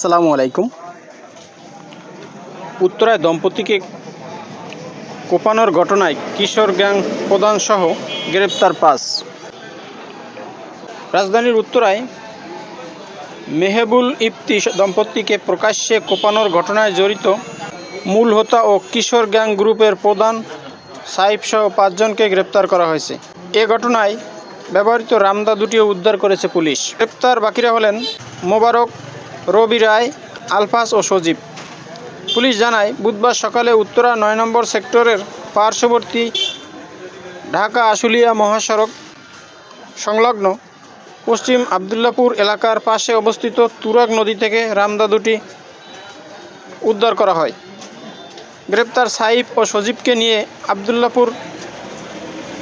আসসালামু আলাইকুম। উত্তরায় দম্পতিকে কোপানোর ঘটনায় কিশোর গ্যাং প্রধানসহ গ্রেপ্তার পাঁচ। রাজধানীর উত্তরায় মেহেবুল ইফতি দম্পতিকে প্রকাশ্যে কোপানোর ঘটনায় জড়িত মূল হোতা ও কিশোর গ্যাং গ্রুপের প্রধান সাইফ সহ পাঁচজনকে গ্রেপ্তার করা হয়েছে। এ ঘটনায় ব্যবহৃত রামদা দুটিও উদ্ধার করেছে পুলিশ। গ্রেপ্তার বাকিরা হলেন মোবারক রবি রায়, আলফাস ও সজীব। পুলিশ জানায়, বুধবার সকালে উত্তরা নয় নম্বর সেক্টরের পার্শ্ববর্তী ঢাকা আশুলিয়া মহাসড়ক সংলগ্ন পশ্চিম আবদুল্লাপুর এলাকার পাশে অবস্থিত তুরাগ নদী থেকে রামদা দুটি উদ্ধার করা হয়। গ্রেপ্তার সাইফ ও সজীবকে নিয়ে আবদুল্লাপুর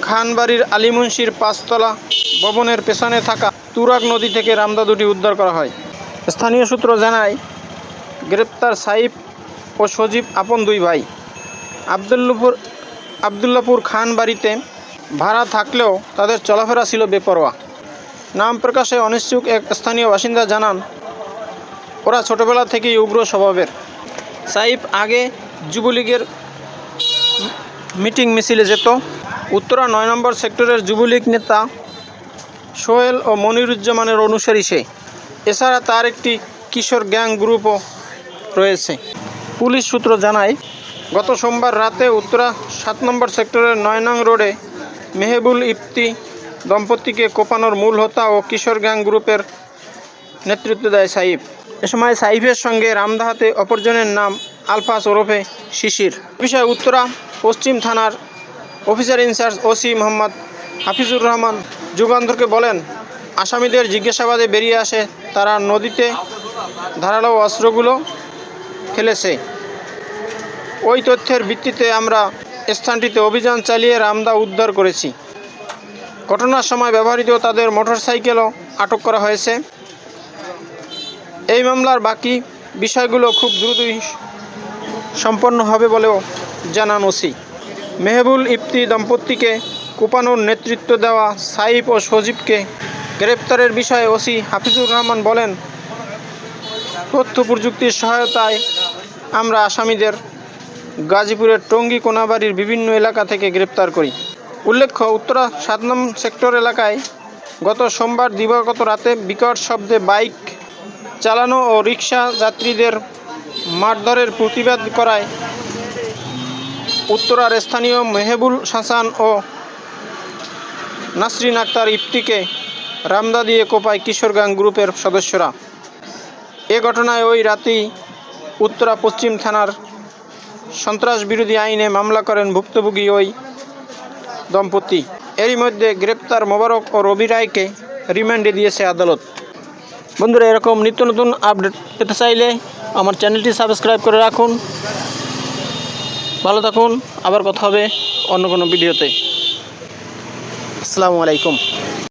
খানবাড়ির আলিমুন্সির পাঁচতলা ভবনের পেছনে থাকা তুরাগ নদী থেকে রামদা দুটি উদ্ধার করা হয়। স্থানীয় সূত্র জানায়, গ্রেপ্তার সাইফ ও সজীব আপন দুই ভাই। আবদুল্লাপুর আবদুল্লাপুর খান বাড়িতে ভাড়া থাকলেও তাদের চলাফেরা ছিল বেপরোয়া। নাম প্রকাশে অনিচ্ছুক এক স্থানীয় বাসিন্দা জানান, ওরা ছোটবেলা থেকেই উগ্র স্বভাবের। সাইফ আগে যুবলীগের মিটিং মিছিলে যেত। উত্তরা নয় নম্বর সেক্টরের যুবলীগ নেতা সোহেল ও মনিরুজ্জামানের অনুসারী সে। এছাড়া তার একটি কিশোর গ্যাং গ্রুপও রয়েছে। পুলিশ সূত্র জানায়, গত সোমবার রাতে উত্তরা সাত নম্বর সেক্টরের নয় নং রোডে মেহেবুল ইফতি দম্পতিকে কোপানোর মূল হোতা ও কিশোর গ্যাং গ্রুপের নেতৃত্ব দেয় সাইফ। এ সময় সাইফের সঙ্গে রামদাহাতে অপরজনের নাম আলফাস ওরফে শিশির। বিষয়ে উত্তরা পশ্চিম থানার officer in charge OC Mohammad Hafizur Rahman যুগান্তরকে বলেন আসামিদের জিজ্ঞাসাবাদে বেরিয়ে আসে তারা নদীতে ধারালো অস্ত্রগুলো ফেলেছে। ওই তথ্যের ভিত্তিতে আমরা স্থানটিতে অভিযান চালিয়ে রামদা উদ্ধার করেছি। ঘটনার সময় ব্যবহৃত তাদের মোটরসাইকেলও আটক করা হয়েছে। এই মামলার বাকি বিষয়গুলো খুব দ্রুতই সম্পন্ন হবে বলেও জানান ওসি। মেহবুল ইফতি দম্পতিকে কুপানোর নেতৃত্ব দেওয়া সাইফ ও সজীবকে গ্রেপ্তারের বিষয়ে ওসি হাফিজুর রহমান বলেন, তথ্য প্রযুক্তির সহায়তায় আমরা আসামিদের গাজীপুরের টঙ্গী কোনাবাড়ির বিভিন্ন এলাকা থেকে গ্রেপ্তার করি। উল্লেখ্য, উত্তরা সাত নং সেক্টর এলাকায় গত সোমবার দিবাগত রাতে বিকট শব্দে বাইক চালানো ও রিক্সা যাত্রীদের মারধরের প্রতিবাদ করায় উত্তরার স্থানীয় মেহেবুল হাসান ও নাসরিন আক্তার ইফতিকে রামদা দিয়ে কোপায় কিশোর গ্যাং গ্রুপের সদস্যরা। এ ঘটনায় ওই রাতেই উত্তরা পশ্চিম থানার সন্ত্রাস বিরোধী আইনে মামলা করেন ভুক্তভোগী ওই দম্পতি। এরই মধ্যে গ্রেপ্তার মোবারক ও রবি রায়কে রিমান্ডে দিয়েছে আদালত। বন্ধুরা, এরকম নিত্য নতুন আপডেট পেতে চাইলে আমার চ্যানেলটি সাবস্ক্রাইব করে রাখুন। ভালো থাকুন, আবার কথা হবে অন্য কোনো ভিডিওতে। আসসালামু আলাইকুম।